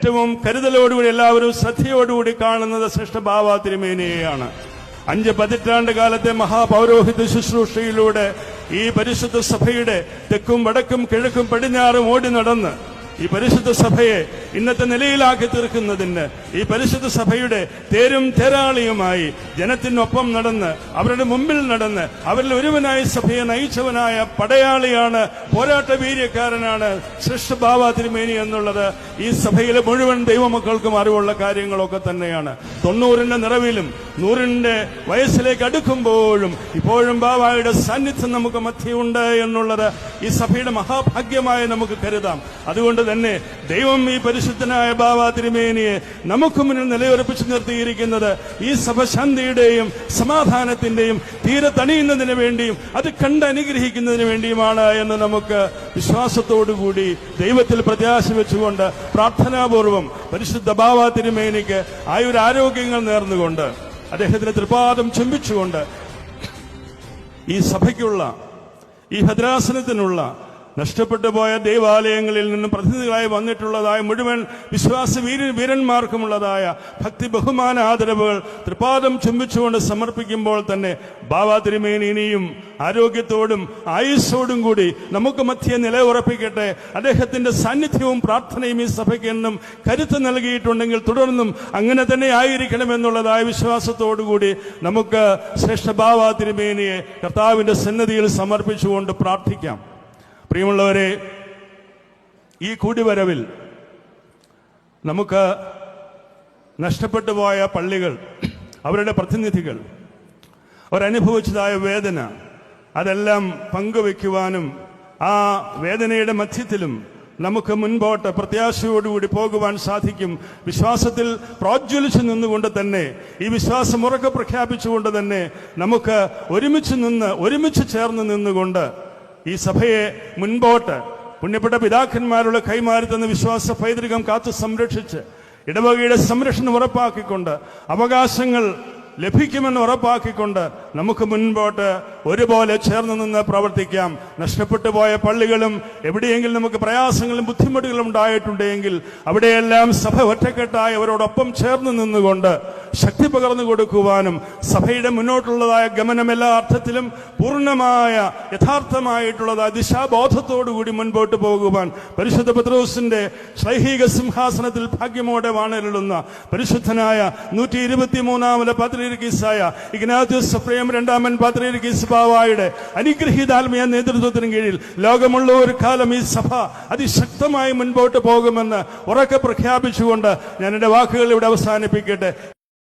ഏറ്റവും കരുതലോടുകൂടി എല്ലാവരും ശ്രദ്ധയോടുകൂടി കാണുന്നത് സൃഷ്ടഭാവ തിരുമേനിയെയാണ്. അഞ്ച് പതിറ്റാണ്ട് കാലത്തെ മഹാപൗരോഹിത്യ ശുശ്രൂഷയിലൂടെ ഈ പരിശുദ്ധ സഭയുടെ തെക്കും വടക്കും കിഴക്കും പടിഞ്ഞാറും ഓടി നടന്ന് ഈ പരിശുദ്ധ സഭയെ ഇന്നത്തെ നിലയിലാക്കി തീർക്കുന്നതിന് ഈ പരിശുദ്ധ സഭയുടെ തേരും തേരാളിയുമായി ജനത്തിനൊപ്പം നടന്ന് അവരുടെ മുമ്പിൽ നടന്ന് അവരിൽ ഒരുവനായി സഭയെ നയിച്ചവനായ പടയാളിയാണ് പോരാട്ട വീര്യക്കാരനാണ് ഭാവാ തിരുമേനി എന്നുള്ളത്. ഈ സഭയിലെ മുഴുവൻ ദൈവമക്കൾക്കും അറിവുള്ള കാര്യങ്ങളൊക്കെ തന്നെയാണ്. തൊണ്ണൂറിന്റെ നിറവിലും നൂറിന്റെ വയസ്സിലേക്ക് അടുക്കുമ്പോഴും ഇപ്പോഴും ബാബായുടെ സാന്നിധ്യം നമുക്ക് മധ്യമുണ്ട് എന്നുള്ളത് ഈ സഭയുടെ മഹാഭാഗ്യമായി നമുക്ക് കരുതാം. അതുകൊണ്ട് തന്നെ ദൈവം ഈ പരിശുദ്ധനായ ബാബ തിരുമേനിയെ നമുക്ക് മുന്നിൽ നിലയുറപ്പിച്ചു നിർത്തിയിരിക്കുന്നത് ഈ സഭശാന്തിയുടെയും സമാധാനത്തിന്റെയും തീരെ തണിയുന്നതിന് വേണ്ടിയും അത് കണ്ട് അനുഗ്രഹിക്കുന്നതിന് വേണ്ടിയുമാണ് എന്ന് നമുക്ക് വിശ്വാസത്തോടുകൂടി ദൈവത്തിൽ പ്രത്യാശ വെച്ചുകൊണ്ട് പ്രാർത്ഥനാപൂർവം പരിശുദ്ധ ബാബ തിരുമേനിക്ക് ആയുരാരോഗ്യങ്ങൾ നേർന്നുകൊണ്ട് അദ്ദേഹത്തിന്റെ തൃപാദം ചുംബിച്ചുകൊണ്ട് ഈ സഭയ്ക്കുള്ള ഈ ഭദ്രാസനത്തിനുള്ള നഷ്ടപ്പെട്ടു പോയ ദൈവാലയങ്ങളിൽ നിന്ന് പ്രതിനിധികളായി വന്നിട്ടുള്ളതായ മുഴുവൻ വിശ്വാസ വീര വീരന്മാർക്കുമുള്ളതായ ഭക്തി ബഹുമാന ആദരവുകൾ തൃപാദം ചുംബിച്ചുകൊണ്ട് സമർപ്പിക്കുമ്പോൾ തന്നെ ബാബാ തിരുമേനി ആരോഗ്യത്തോടും ആയുസ്സോടും കൂടി നമുക്ക് മധ്യ നിലയുറപ്പിക്കട്ടെ. അദ്ദേഹത്തിന്റെ സാന്നിധ്യവും പ്രാർത്ഥനയും ഈ സഭയ്ക്ക് എന്നും കരുത്ത് നൽകിയിട്ടുണ്ടെങ്കിൽ തുടർന്നും അങ്ങനെ തന്നെ ആയിരിക്കണമെന്നുള്ളതായ വിശ്വാസത്തോടുകൂടി നമുക്ക് ശ്രേഷ്ഠ ബാബാ തിരുമേനിയെ കർത്താവിന്റെ സന്നദ്ധിയിൽ സമർപ്പിച്ചുകൊണ്ട് പ്രാർത്ഥിക്കാം. പ്രിയമുള്ളവരെ ഈ കൂടിവരവിൽ നമുക്ക് നഷ്ടപ്പെട്ടു പോയ പള്ളികൾ അവരുടെ പ്രതിനിധികൾ അവരനുഭവിച്ചതായ വേദന അതെല്ലാം പങ്കുവെക്കുവാനും ആ വേദനയുടെ മധ്യത്തിലും നമുക്ക് മുൻപോട്ട് പ്രത്യാശയോടുകൂടി പോകുവാൻ സാധിക്കും. വിശ്വാസത്തിൽ പ്രോജ്വലിച്ചു നിന്നുകൊണ്ട് തന്നെ ഈ വിശ്വാസം ഉറക്കെ പ്രഖ്യാപിച്ചുകൊണ്ട് തന്നെ നമുക്ക് ഒരുമിച്ച് നിന്ന് ഒരുമിച്ച് ചേർന്ന് നിന്നുകൊണ്ട് ഈ സഭയെ മുൻപോട്ട് പുണ്യപ്പെട്ട പിതാക്കന്മാരുടെ കൈമാറി തന്ന വിശ്വാസ പൈതൃകം കാത്തു സംരക്ഷിച്ച് ഇടവകയുടെ സംരക്ഷണം ഉറപ്പാക്കിക്കൊണ്ട് അവകാശങ്ങൾ ലഭിക്കുമെന്ന് ഉറപ്പാക്കിക്കൊണ്ട് നമുക്ക് മുൻപോട്ട് ഒരുപോലെ ചേർന്ന് നിന്ന് പ്രവർത്തിക്കാം. നഷ്ടപ്പെട്ടു പോയ പള്ളികളും എവിടെയെങ്കിലും നമുക്ക് പ്രയാസങ്ങളും ബുദ്ധിമുട്ടുകളും ഉണ്ടായിട്ടുണ്ടെങ്കിൽ അവിടെയെല്ലാം സഭ ഒറ്റക്കെട്ടായി അവരോടൊപ്പം ചേർന്ന് നിന്നുകൊണ്ട് ശക്തി പകർന്നു കൊടുക്കുവാനും സഭയുടെ മുന്നോട്ടുള്ളതായ ഗമനം എല്ലാ അർത്ഥത്തിലും പൂർണമായ യഥാർത്ഥമായിട്ടുള്ളതായ ദിശാബോധത്തോടുകൂടി മുൻപോട്ട് പോകുവാൻ പരിശുദ്ധ പത്രോസിന്റെ ശ്ലൈഹിക സിംഹാസനത്തിൽ ഭാഗ്യമോടെ വാണരുളുന്ന പരിശുദ്ധനായ നൂറ്റി ഇരുപത്തി മൂന്നാമത് പാത്രീരുകീസായ ഇഗ്നാത്യൂസ് സഫ്രേം രണ്ടാമൻ പാത്രീർക്കീസ് ബാവായുടെ അനുഗ്രഹീതാത്മീയ നേതൃത്വത്തിന് കീഴിൽ ലോകമുള്ള ഒരു കാലം ഈ സഭ അതിശക്തമായി മുൻപോട്ട് പോകുമെന്ന് ഉറക്കെ പ്രഖ്യാപിച്ചുകൊണ്ട് ഞാൻ എന്റെ വാക്കുകൾ ഇവിടെ അവസാനിപ്പിക്കട്ടെ.